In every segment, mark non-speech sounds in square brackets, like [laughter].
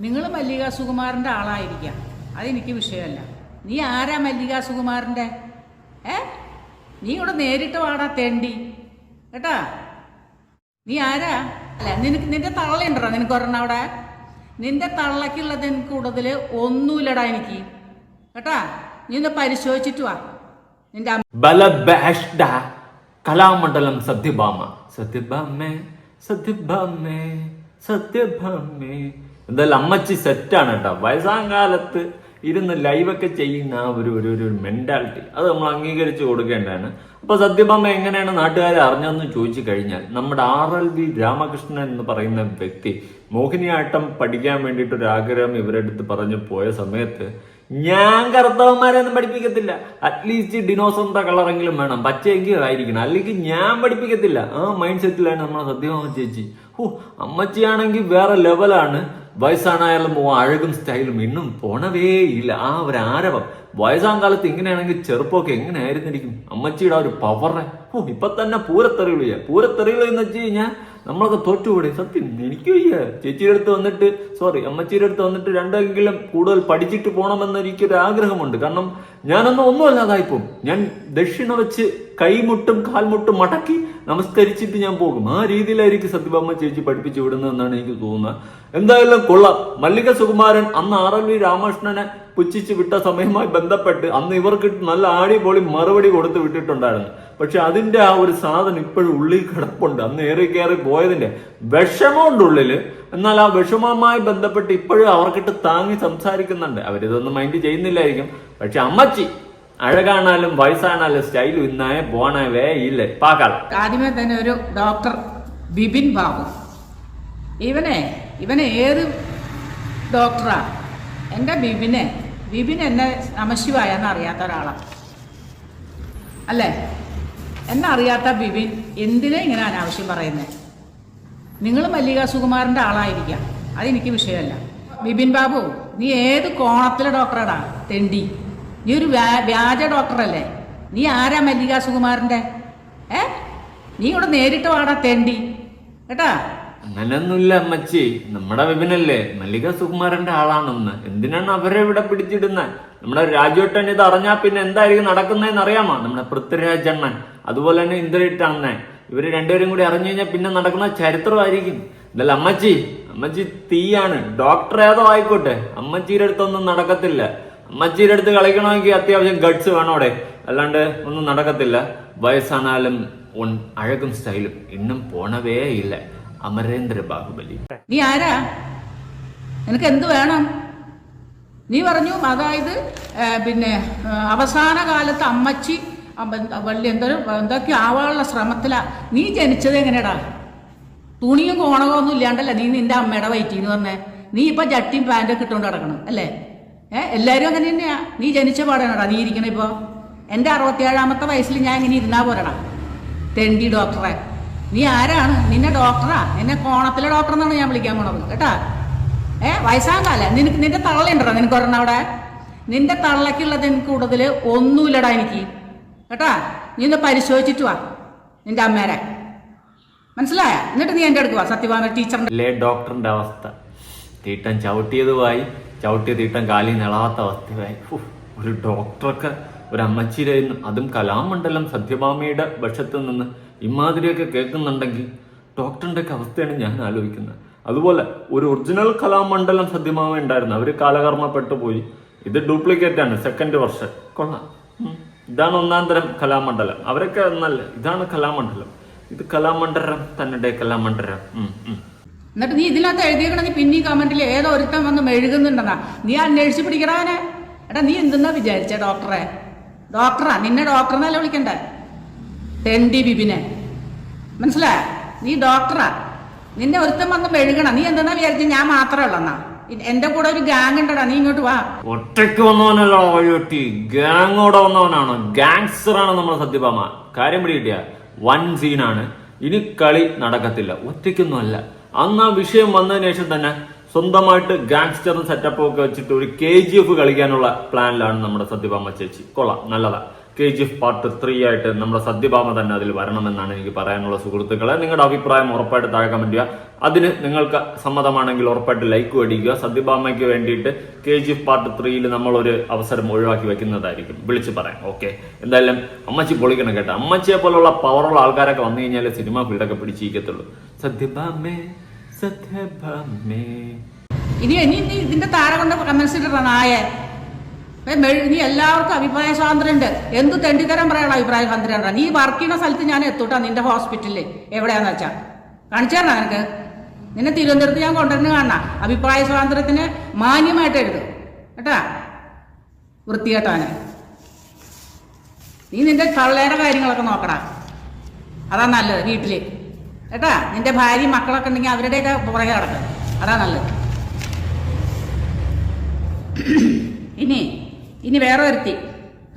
നിങ്ങൾ മല്ലിക സുകുമാരന്റെ ആളായിരിക്കാം. അതെനിക്ക് വിഷയമല്ല. നീ ആരാ മല്ലിക സുകുമാരന്റെ ഏ? നീ ഇവിടെ നേരിട്ട് വാടാ തേണ്ടി. കേട്ടാ? നീ ആരാ? അല്ല നിനക്ക് നിന്റെ തള്ളയുണ്ടോ നിനക്ക് ഒരെണ്ണം അവിടെ? നിന്റെ തള്ളക്കുള്ളത് എനിക്ക് കൂടുതൽ ഒന്നുമില്ലടാ എനിക്ക്. കേട്ടാ? നീ ഒന്ന് പരിശോധിച്ചിട്ട് വാ. നിന്റെ ബലബാഷ്ഡ കലാമണ്ഡലം സത്യഭാമ. സത്യഭാമേ സത്യഭാമേ സത്യഭാമേ. എന്തായാലും അമ്മച്ചി സെറ്റാണ് കേട്ടോ വയസ്സാം കാലത്ത് ഇരുന്ന് ലൈവൊക്കെ ചെയ്യുന്ന ആ ഒരു ഒരു ഒരു മെന്റാലിറ്റി അത് നമ്മൾ അംഗീകരിച്ച് കൊടുക്കേണ്ടതാണ്. അപ്പൊ സത്യഭാമ എങ്ങനെയാണ് നാട്ടുകാരെ അറിഞ്ഞതെന്ന് ചോദിച്ചു കഴിഞ്ഞാൽ നമ്മുടെ ആർ എൽ വി രാമകൃഷ്ണൻ എന്ന് പറയുന്ന വ്യക്തി മോഹിനിയാട്ടം പഠിക്കാൻ വേണ്ടിയിട്ട് ഒരു ആഗ്രഹം ഇവരെടുത്ത് പറഞ്ഞു പോയ സമയത്ത് ഞാൻ കറുത്തവന്മാരെ ഒന്നും പഠിപ്പിക്കത്തില്ല അറ്റ്ലീസ്റ്റ് ഡിനോസറിന്റെ കളറെങ്കിലും വേണം. പച്ചയെങ്കിലും ആയിരിക്കണം. അല്ലെങ്കിൽ ഞാൻ പഠിപ്പിക്കത്തില്ല. ആ മൈൻഡ് സെറ്റിലാണ് നമ്മളെ സത്യഭാമ ചേച്ചി. ഓ അമ്മച്ചിയാണെങ്കിൽ വേറെ ലെവലാണ് വയസ്സാണായാലും ഓ അഴകും സ്റ്റൈലും ഇന്നും പോണവേ ഇല്ല. ആ ഒരു ആരവം. വയസ്സാം കാലത്ത് ഇങ്ങനെയാണെങ്കിൽ ചെറുപ്പമൊക്കെ എങ്ങനെയായിരുന്നിരിക്കും? അമ്മച്ചിയുടെ ആ ഒരു പവറെ ഓ ഇപ്പൊ തന്നെ പൂരത്തെറിയുള്ളൂ പൂരത്തെറിയുള്ളൂ എന്ന് വെച്ച് കഴിഞ്ഞാൽ നമ്മളൊക്കെ തോറ്റുകൂടി സത്യം എനിക്ക് വയ്യ. ചേച്ചിയുടെ അടുത്ത് വന്നിട്ട് സോറി അമ്മച്ചിയുടെ അടുത്ത് വന്നിട്ട് രണ്ടെങ്കിലും കൂടുതൽ പഠിച്ചിട്ട് പോകണമെന്ന് എനിക്കൊരു ആഗ്രഹമുണ്ട്. കാരണം ഞാനൊന്നും ഒന്നുമല്ലാതായിപ്പോവും. ഞാൻ ദക്ഷിണ വെച്ച് കൈമുട്ടും കാൽമുട്ടും മടക്കി നമസ്കരിച്ചിട്ട് ഞാൻ പോകും. ആ രീതിയിലായിരിക്കും സത്യഭാമ ചേച്ചി പഠിപ്പിച്ചു വിടുന്നതെന്നാണ് എനിക്ക് തോന്നുന്നത്. എന്തായാലും കൊള്ളാം. മല്ലിക സുകുമാരൻ അന്ന് ആർ എൽ വി രാമകൃഷ്ണനെ പുച്ഛിച്ച് വിട്ട സമയവുമായി ബന്ധപ്പെട്ട് അന്ന് ഇവർക്ക് നല്ല ആടിപൊളി മറുപടി കൊടുത്ത് വിട്ടിട്ടുണ്ടായിരുന്നു. പക്ഷെ അതിന്റെ ആ ഒരു സാധനം ഇപ്പോഴും ഉള്ളിൽ കിടപ്പുണ്ട്. അന്ന് ഏറി കയറി പോയതിന്റെ വിഷമമുണ്ട് ഉള്ളിൽ എന്നാൽ ആ വിഷമവുമായി ബന്ധപ്പെട്ട് ഇപ്പോഴും അവർക്കിട്ട് താങ്ങി സംസാരിക്കുന്നുണ്ട്. അവരിതൊന്നും മൈൻഡ് ചെയ്യുന്നില്ലായിരിക്കും. പക്ഷെ അമ്മച്ചി അഴകാണാലും വയസ്സാണാലും സ്റ്റൈലും ഇന്നായ പോണവേ ഇല്ല? പാക്കാൾ ആദ്യമേ തന്നെ ഒരു ഡോക്ടർ ബിപിൻ ബാബു. ഇവനെ ഇവനെ ഏത് ഡോക്ടറാ എന്റെ ബിബിനെ ബിബിൻ എന്നെ നമശിവായെന്ന് അറിയാത്ത ഒരാളാണ് അല്ലേ? എന്നെ അറിയാത്ത ബിബിൻ എന്തിനാ ഇങ്ങനെ അനാവശ്യം പറയുന്നത് നിങ്ങൾ മല്ലിക സുകുമാരന്റെ ആളായിരിക്കാം. അതെനിക്ക് വിഷയമല്ല. ബിപിൻ ബാബു നീ ഏത് കോണത്തിലെ ഡോക്ടറാടാ തെണ്ടി. നീ ഒരു വ്യാ- വ്യാജ ഡോക്ടറല്ലേ? നീ ആരാ മല്ലിക സുകുമാറിന്റെ ഏ? നീ ഇവിടെ നേരിട്ട് വാടാ തേണ്ടി. കേട്ടാ? അങ്ങനൊന്നുമില്ല അമ്മച്ചി. നമ്മുടെ വിപിനല്ലേ? മല്ലിക സുകുമാരന്റെ ആളാണെന്ന്. എന്തിനാണ് അവരെ ഇവിടെ പിടിച്ചിടുന്നത് നമ്മുടെ രാജുവേട്ടൻ ഇത് അറിഞ്ഞാ പിന്നെ എന്തായിരിക്കും നടക്കുന്നതെന്ന് അറിയാമോ? നമ്മുടെ പൃഥ്വിരാജ് അണ്ണൻ. അതുപോലെ തന്നെ ഇന്ദ്രയിട്ട അണ്ണൻ. ഇവർ രണ്ടുപേരും കൂടി അറിഞ്ഞു കഴിഞ്ഞാൽ പിന്നെ നടക്കുന്ന ചരിത്രമായിരിക്കും. എന്തായാലും അമ്മച്ചി അമ്മച്ചി തീയാണ്. ഡോക്ടർ ഏതോ ആയിക്കോട്ടെ. അമ്മച്ചിയുടെ അടുത്തൊന്നും നടക്കത്തില്ല. അമ്മച്ചിയുടെ അടുത്ത് കളിക്കണമെങ്കിൽ അത്യാവശ്യം ഗഡ്സ് വേണം അവിടെ. അല്ലാണ്ട് ഒന്നും നടക്കത്തില്ല. വയസ്സാണാലും അഴകും സ്റ്റൈലും ഇന്നും പോണവേ ഇല്ല. അമരേന്ദ്ര ബാഹുബലി. നീ ആരാ? നിനക്ക് എന്ത് വേണം? നീ പറഞ്ഞു അതായത് പിന്നെ അവസാന കാലത്ത് അമ്മച്ചി അമ്മ- വള്ളി എന്തൊരു എന്തൊക്കെയോ ആവാനുള്ള ശ്രമത്തിലാ. നീ ജനിച്ചത് എങ്ങനെയാടാ തുണിയും കോണകൊന്നും ഇല്ലാണ്ടല്ല നീ നിന്റെ അമ്മയുടെ വയറ്റിന്ന് പറഞ്ഞേ നീ ഇപ്പൊ ജട്ടിയും പാന്റൊക്കെ ഇട്ടുകൊണ്ട് കിടക്കണം അല്ലേ? ഏ എല്ലാവരും അങ്ങനെ തന്നെയാ. നീ ജനിച്ച പാടാണോടാ? നീ ഇരിക്കണ ഇപ്പോ. എന്റെ അറുപത്തിയേഴാമത്തെ വയസ്സിൽ ഞാൻ ഇങ്ങനെ ഇരുന്നാ പോരടാ. തെണ്ടി ഡോക്ടറെ. നീ ആരാണ്? നിന്നെ ഡോക്ടറാ? നിന്നെ കോണത്തിലെ ഡോക്ടർ എന്നാണ് ഞാൻ വിളിക്കാൻ പോണത്. കേട്ടാ? ഏ വയസ്സാം കാല നിനക്ക് നിന്റെ തള്ളയുണ്ടോ നിനക്ക് ഒരെണ്ണം അവിടെ? നിന്റെ തള്ളക്കുള്ളത് എനിക്ക് കൂടുതൽ ഒന്നുമില്ലടാ എനിക്ക്. കേട്ടാ? നീ ഒന്ന് പരിശോധിച്ചിട്ട് വാ നിന്റെ അമ്മേരെ മനസ്സിലായ? എന്നിട്ട് നീ എന്റെ അടുക്കുവാ സത്യഭാമ ടീച്ചറിന്റെ ഡോക്ടറിന്റെ അവസ്ഥ. തീട്ടൻ ചവിട്ടിയതുമായി ചവിട്ടിയ തീട്ടം കാലിൽ നിളാത്ത അവസ്ഥയായി. ഒരു ഡോക്ടറൊക്കെ ഒരു അമ്മച്ചിരായിരുന്നു അതും കലാമണ്ഡലം സത്യഭാമയുടെ പക്ഷത്തു നിന്ന് ഇമാതിരിയൊക്കെ കേൾക്കുന്നുണ്ടെങ്കിൽ ഡോക്ടറിന്റെ ഒക്കെ അവസ്ഥയാണ് ഞാൻ ആലോചിക്കുന്നത്. അതുപോലെ ഒരു ഒറിജിനൽ കലാമണ്ഡലം സത്യഭാമ ഉണ്ടായിരുന്നു. അവർ കാലകർമ്മപ്പെട്ടു പോയി. ഇത് ഡ്യൂപ്ലിക്കേറ്റ് ആണ് സെക്കൻഡ് വർഷം കൊള്ളാം. ഇതാണ് ഒന്നാം തരം കലാമണ്ഡലം. അവരൊക്കെ നല്ല ഇതാണ് കലാമണ്ഡലം. ഇത് കലാമണ്ഡലം തന്നെ കലാമണ്ഡലം. എന്നിട്ട് നീ ഇതിനകത്ത് എഴുതിയിരിക്കണം നീ പിന്നെ കമന്റിൽ ഏതോ ഒരുത്തൻ വന്ന് മെഴുകുന്നുണ്ടെന്നാ. നീ അന്വേഷിച്ച് പിടിക്കടാനെ എടാ നീ എന്തെന്നാ വിചാരിച്ച ഡോക്ടറെ ഡോക്ടറാ നിന്നെ ഡോക്ടറിനല്ല വിളിക്കണ്ടേ? ടെൻഡി ബിബിനെ. മനസ്സിലായ? നീ ഡോക്ടറാ നിന്നെ ഒരുത്തം വന്ന് മെഴുകണം. നീ എന്തെന്നാ വിചാരിച്ച? ഞാൻ മാത്രമേ ഉള്ളെന്നാ. എന്റെ കൂടെ ഒരു ഗാങ് ഉണ്ടടാ. നീ ഇങ്ങോട്ട് വാ. ഒറ്റയ്ക്ക് വന്നവനല്ലോ വഴിയൊട്ടി ഗാങ്ങോടെ വന്നവനാണ്. ഗാങ്സ്റ്റർ ആണ് നമ്മുടെ സത്യഭാമ. കാര്യം പിടി കിട്ടിയ. വൻ സീനാണ് ഇനി കളി നടക്കത്തില്ല. ഒറ്റയ്ക്കൊന്നും അല്ല. അന്ന് ആ വിഷയം വന്നതിന് ശേഷം തന്നെ സ്വന്തമായിട്ട് ഗാങ്സ്റ്റർ സെറ്റപ്പ് ഒക്കെ വെച്ചിട്ട് ഒരു കെ ജി എഫ് കളിക്കാനുള്ള പ്ലാനിലാണ് നമ്മുടെ സത്യഭാമ ചേച്ചി. കൊള്ളാം നല്ലതാ. K G F part three ആയിട്ട് നമ്മുടെ സത്യഭാമ തന്നെ അതിൽ വരണമെന്നാണ് എനിക്ക് പറയാനുള്ള സുഹൃത്തുക്കളെ. നിങ്ങളുടെ അഭിപ്രായം ഉറപ്പായിട്ട് താഴെ കമന്റ് ചെയ്യുക. അതിന് നിങ്ങൾക്ക് സമ്മതമാണെങ്കിൽ ഉറപ്പായിട്ട് ലൈക്ക് അടിക്കുക സത്യഭാമയ്ക്ക് വേണ്ടിയിട്ട് കെ ജി എഫ് പാർട്ട് ത്രീയിൽ നമ്മളൊരു അവസരം ഒഴിവാക്കി വെക്കുന്നതായിരിക്കും. വിളിച്ച് പറയാം ഓക്കെ എന്തായാലും അമ്മച്ചി പൊളിക്കണം കേട്ടോ. അമ്മച്ചിയെ പോലുള്ള പവറുള്ള ആൾക്കാരൊക്കെ വന്നു കഴിഞ്ഞാൽ സിനിമ ഫീൽഡൊക്കെ പിടിച്ചിരിക്കത്തുള്ളൂ. ഇനി ഇനി നീ ഇതിന്റെ താര കൊണ്ട് കമൻസ് ഇടണം നായെ. ഏ, മെഴു- നീ എല്ലാവർക്കും അഭിപ്രായ സ്വാതന്ത്ര്യം ഉണ്ട് എന്ത് തെണ്ടിത്തരം പറയാനുള്ള അഭിപ്രായ സ്വാതന്ത്ര്യം നീ വർക്ക് ചെയ്യുന്ന സ്ഥലത്ത് ഞാൻ എത്തൂട്ടാ നിന്റെ ഹോസ്പിറ്റലിൽ എവിടെയാന്ന് വെച്ചാ. കാണിച്ചു തരണോ നിനക്ക്? നിന്നെ തിരുവനന്തപുരത്ത് ഞാൻ കൊണ്ടുവരുന്ന കാണണ. അഭിപ്രായ സ്വാതന്ത്ര്യത്തിന് മാന്യമായിട്ട് എഴുതും. കേട്ടാ? വൃത്തികെട്ടാന് നീ നിന്റെ കള്ളേടെ കാര്യങ്ങളൊക്കെ നോക്കടാ. അതാ നല്ലത് വീട്ടിൽ. കേട്ടാ? നിന്റെ ഭാര്യയും മക്കളൊക്കെ ഉണ്ടെങ്കിൽ അവരുടെയൊക്കെ പുറകെ കിടക്കും അതാ നല്ലത്. ഇനി ഇനി വേറെ ഒരുത്തി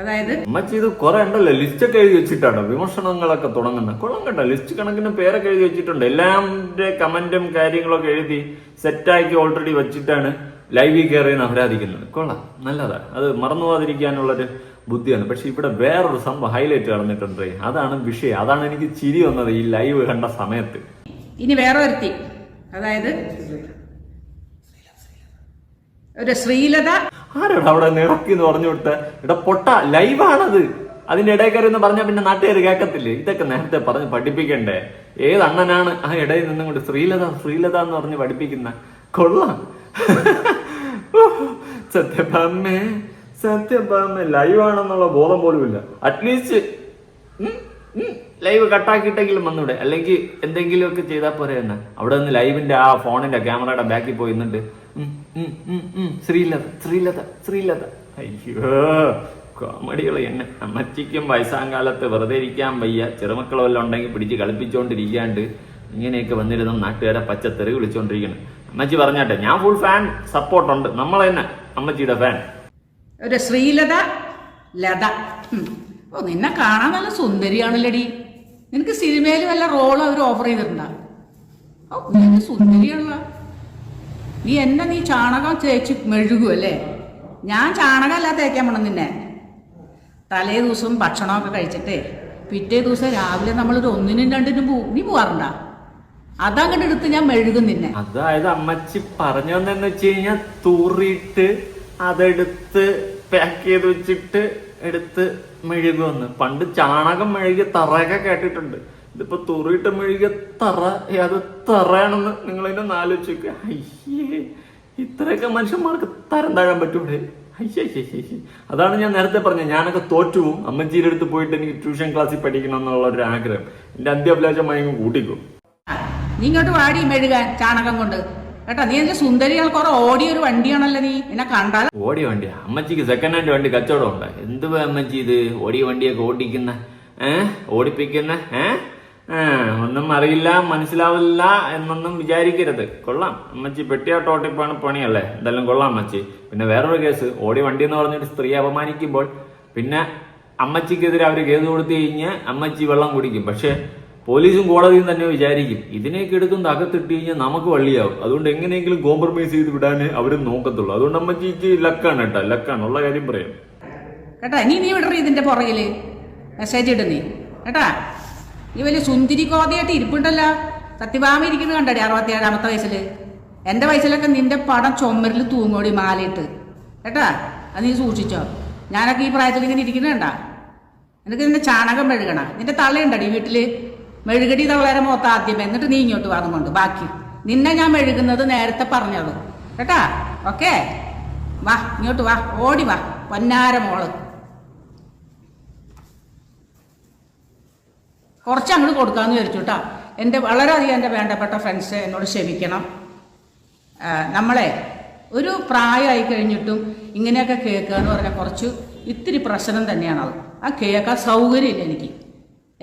അതായത് അമ്മച്ചി ഇത് ഉണ്ടല്ലോ. ലിസ്റ്റ് ഒക്കെ എഴുതി വെച്ചിട്ടാണ്. വിമർശനങ്ങളൊക്കെ തുടങ്ങുന്നത്. കൊള്ളം കേട്ടോ. ലിസ്റ്റ് കണക്കിന് പേരൊക്കെ എഴുതി വെച്ചിട്ടുണ്ട്. എല്ലാവരുടെ കമന്റും കാര്യങ്ങളൊക്കെ എഴുതി സെറ്റാക്കി ഓൾറെഡി വെച്ചിട്ടാണ് ലൈവിൽ കയറി ആരാധിക്കുന്നത് കൊള്ളാം. നല്ലതാ. അത് മറന്നു പോകാതിരിക്കാനുള്ളൊരു ബുദ്ധിയാണ്. പക്ഷെ ഇവിടെ വേറൊരു സംഭവം ഹൈലൈറ്റ് കടന്നിട്ടുണ്ട്. അതാണ് വിഷയം. അതാണ് എനിക്ക് ചിരി വന്നത് ഈ ലൈവ് കണ്ട സമയത്ത്. ഇനി വേറെ ഒരുത്തി അതായത് ഒരു ശ്രീലത. ആരാണ് അവിടെ നിറക്കി എന്ന് പറഞ്ഞു കൊടുത്ത? ഇവിടെ പൊട്ട ലൈവാണത് അതിന്റെ ഇടയിൽ കയറി എന്ന് പറഞ്ഞാൽ പിന്നെ നാട്ടുകാർ കേൾക്കത്തില്ലേ? ഇതൊക്കെ നേരത്തെ പറഞ്ഞ് പഠിപ്പിക്കണ്ടേ? ഏത് അണ്ണനാണ് ആ ഇടയിൽ നിന്നും കൊണ്ട് ശ്രീലത ശ്രീലത എന്ന് പറഞ്ഞ് പഠിപ്പിക്കുന്ന? കൊള്ളാം. [laughs] സത്യഭാമേ. സത്യഭാമേ ലൈവാണെന്നുള്ള ബോധം പോലും ഇല്ല. അറ്റ്ലീസ്റ്റ് ലൈവ് കട്ടാക്കിയിട്ടെങ്കിലും വന്നൂടെ. അല്ലെങ്കിൽ എന്തെങ്കിലുമൊക്കെ ചെയ്താൽ പോരെ എന്ന്. അവിടെ നിന്ന് ലൈവിന്റെ ആ ഫോണിന്റെ ക്യാമറയുടെ ബാക്കിൽ പോയി നിന്നിട്ട് ശ്രീലത ശ്രീലത ശ്രീലത. അയ്യോ കോമഡികൾ എന്നെ അമ്മച്ചിക്കും വയസ്സാം കാലത്ത് വെറുതെ ഇരിക്കാൻ വയ്യ. ചെറുമക്കളെല്ലാം ഉണ്ടെങ്കിൽ പിടിച്ച് കളിപ്പിച്ചുകൊണ്ടിരിക്കാണ്ട് ഇങ്ങനെയൊക്കെ വന്നിരുന്ന നാട്ടുകാരെ പച്ചത്തെറി വിളിച്ചുകൊണ്ടിരിക്കണം അമ്മച്ചി പറഞ്ഞാട്ടെ ഞാൻ ഫുൾ ഫാൻ സപ്പോർട്ടുണ്ട് നമ്മൾ തന്നെ അമ്മച്ചിയുടെ ഫാൻ ഒരു ശ്രീലത ലത. ഓ നിന്നെ കാണാൻ നല്ല സുന്ദരിയാണല്ലടി. നിനക്ക് സിനിമയിൽ വല്ല റോൾ അവർ ഓഫർ ചെയ്തിട്ടുണ്ടോ? ഓ നീ നീ എന്നെ നീ ചാണകം തേച്ച് മെഴുകുമല്ലേ ഞാൻ ചാണകമല്ല തേക്കാൻ പോണം നിന്നെ. തലേ ദിവസം ഭക്ഷണമൊക്കെ കഴിച്ചിട്ടേ പിറ്റേ ദിവസം രാവിലെ നമ്മളൊരു ഒന്നിനും രണ്ടിനും പോവും നീ പോവാറുണ്ടാ? അതങ്ങോട്ട് എടുത്ത് ഞാൻ മെഴുകും നിന്നെ. അതായത് അമ്മച്ചി പറഞ്ഞു വന്നെന്ന് വെച്ച് കഴിഞ്ഞാൽ തൂറിയിട്ട് അതെടുത്ത് പാക്ക് ചെയ്ത് വെച്ചിട്ട് എടുത്ത് മെഴുകുമെന്ന് പണ്ട് ചാണകം മെഴുകിയ തറയൊക്കെ കേട്ടിട്ടുണ്ട്. ഇതിപ്പോ തുറിയിട്ട് മെഴുകിയ തറ അത് തറയാണെന്ന് നിങ്ങൾ ഇതിനെ ആലോചിക്കുക അയ്യേ ഇത്രയൊക്കെ മനുഷ്യന്മാർക്ക് തരം താഴാൻ പറ്റൂടെ. അതാണ് ഞാൻ നേരത്തെ പറഞ്ഞത്. ഞാനൊക്കെ തോറ്റുവും അമ്മച്ചിയുടെ അടുത്ത് പോയിട്ട് എനിക്ക് ട്യൂഷൻ ക്ലാസ്സിൽ പഠിക്കണം എന്നുള്ള ഒരു ആഗ്രഹം എന്റെ അന്ത്യാഭിലാഷമായി കൂട്ടിക്കും. ഇങ്ങോട്ട് വാടി മെഴുകാൻ ചാണകം കൊണ്ട്. കേട്ടോ നീ എന്റെ സുന്ദരികൾ കുറെ ഓടിയ ഒരു വണ്ടിയാണല്ലോ നീ. എന്നെ കണ്ടാൽ ഓടിയ വണ്ടിയാ. അമ്മച്ചിക്ക് സെക്കൻഡ് ഹാൻഡ് വണ്ടി കച്ചവടം ഉണ്ട്? എന്ത് അമ്മച്ചി ഇത്? ഓടിയ വണ്ടിയൊക്കെ ഓടിക്കുന്ന ഏഹ് ഓടിപ്പിക്കുന്ന ഏഹ് ഒന്നും അറിയില്ല മനസ്സിലാവില്ല എന്നൊന്നും വിചാരിക്കരുത്. കൊള്ളാം. അമ്മച്ചി പെട്ടിയാട്ടോട്ടിപ്പാണ് പണിയല്ലേ? എന്തായാലും കൊള്ളാം അമ്മച്ചി. പിന്നെ വേറൊരു കേസ്. ഓടിയ വണ്ടി എന്ന് പറഞ്ഞിട്ട് സ്ത്രീ അപമാനിക്കുമ്പോൾ പിന്നെ അമ്മച്ചിക്കെതിരെ അവർ കേസ് കൊടുത്തു കഴിഞ്ഞ് അമ്മച്ചി വെള്ളം കുടിക്കും. പക്ഷെ പോലീസും കോടതിയും തന്നെ വിചാരിക്കും. ഇതിനെയൊക്കെ എടുക്കുന്ന അകത്തിട്ട് കഴിഞ്ഞാൽ നമുക്ക് വള്ളിയാവും. അതുകൊണ്ട് എങ്ങനെയെങ്കിലും കോംപ്രമൈസ് ചെയ്ത് വിടാനേ അവർ നോക്കത്തുള്ളൂ. അതുകൊണ്ട് അമ്മച്ചിക്ക് ലക്കാണ് കേട്ടോ ലക്കാണ്. ഉള്ള കാര്യം പറയാം. കേട്ടാ നീ നീ വിടറി ഇതിന്റെ പുറകിൽ. മെസ്സേജ് ഇട നീ. കേട്ടാ നീ വലിയ സുന്ദരി കോതയായിട്ട് ഇരിപ്പുണ്ടല്ലോ. സത്യഭാമ ഇരിക്കുന്നത് കണ്ടടി അറുപത്തിയേഴാമത്തെ വയസ്സിൽ? എന്റെ വയസ്സിലൊക്കെ നിന്റെ പടം ചുമരിൽ തൂങ്ങോടി മാലയിട്ട്. കേട്ടാ അത് നീ സൂക്ഷിച്ചോ. ഞാനൊക്കെ ഈ പ്രായത്തിൽ ഇങ്ങനെ ഇരിക്കുന്നുണ്ടാ നിനക്ക് നിന്റെ ചാണകം മെഴുകണ? നിന്റെ തള്ളയുണ്ടടി വീട്ടിൽ? മെഴുകടി തള്ളേരെ മുഖത്ത് ആദ്യം എന്നിട്ട് നീ ഇങ്ങോട്ട് വന്നു കൊണ്ട്. ബാക്കി. നിന്നെ ഞാൻ മെഴുകുന്നത് നേരത്തെ പറഞ്ഞോളൂ. കേട്ടാ? ഓക്കെ. വാ ഇങ്ങോട്ട് വാ. ഓടി വാ പൊന്നാര മോൾ. കുറച്ച് അങ്ങോട്ട് കൊടുക്കാമെന്ന് വിചാരിച്ചു കേട്ടോ. എന്റെ വളരെയധികം എന്റെ വേണ്ടപ്പെട്ട ഫ്രണ്ട്സ് എന്നോട് ക്ഷമിക്കണം. നമ്മളെ ഒരു പ്രായമായി കഴിഞ്ഞിട്ടും ഇങ്ങനെയൊക്കെ കേൾക്കുക എന്ന് പറഞ്ഞാൽ കുറച്ച് ഇത്തിരി പ്രശ്നം തന്നെയാണത്. ആ കേൾക്കാൻ സൗകര്യമില്ല എനിക്ക്.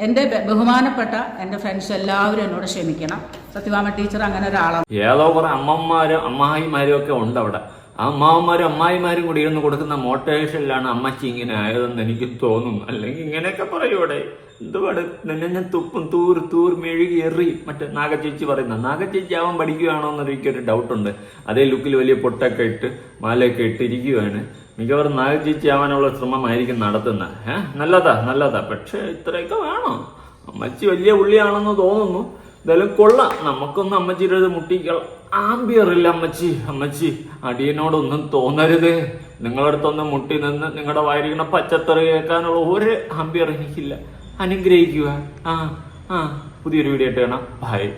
എന്റെ ബഹുമാനപ്പെട്ട എന്റെ ഫ്രണ്ട്സ് എല്ലാവരും എന്നോട് ക്ഷമിക്കണം. സത്യഭാമ ടീച്ചർ അങ്ങനെ ഒരാളാണ് ഏതോ കുറെ അമ്മമാരും അമ്മായിമാരും ഒക്കെ ഉണ്ട് അവിടെ. ആ അമ്മാവന്മാരും അമ്മായിമാരും കൂടി ഇരുന്ന് കൊടുക്കുന്ന മോട്ടിവേഷനിലാണ് അമ്മച്ചി ഇങ്ങനെ ആയതെന്ന് എനിക്ക് തോന്നുന്നു. അല്ലെങ്കിൽ ഇങ്ങനെയൊക്കെ പറയൂടെ എന്തുപാട്? നിന്നെ ഞാൻ തുപ്പും തൂർ തൂർ മെഴുകി എറി മറ്റേ നാഗച്ചേച്ചി പറയുന്ന. നാഗച്ചേച്ചി ആവാൻ പഠിക്കുകയാണോ എന്നൊരു ഡൗട്ടുണ്ട് അതേ ലുക്കിൽ വലിയ പൊട്ടൊക്കെ ഇട്ട് മാലയൊക്കെ ഇട്ട് ഇരിക്കുകയാണ്. മിക്കവാറും നാഗചേച്ചി ആവാനുള്ള ശ്രമമായിരിക്കും നടത്തുന്നത് ഏഹ് നല്ലതാ നല്ലതാ. പക്ഷെ ഇത്രയൊക്കെ വേണോ? അമ്മച്ചി വലിയ ഉള്ളിയാണെന്ന് തോന്നുന്നു. എന്തായാലും കൊള്ളാം. നമുക്കൊന്ന് അമ്മച്ചിയുടെ അടുത്ത് മുട്ടിക്കള. ആംബിയറില്ല അമ്മച്ചി അമ്മച്ചി. അടിയനോടൊന്നും തോന്നരുത്. നിങ്ങളുടെ അടുത്തൊന്ന് മുട്ടി നിന്ന് നിങ്ങളുടെ വായിരിക്കണ പച്ചത്തറി കേൾക്കാനുള്ള ഒരു ആംബിയർ എനിക്കില്ല. അനുഗ്രഹിക്കുക. ആ ആ. പുതിയൊരു വീഡിയോ ആയിട്ട് കാണാം. ബൈ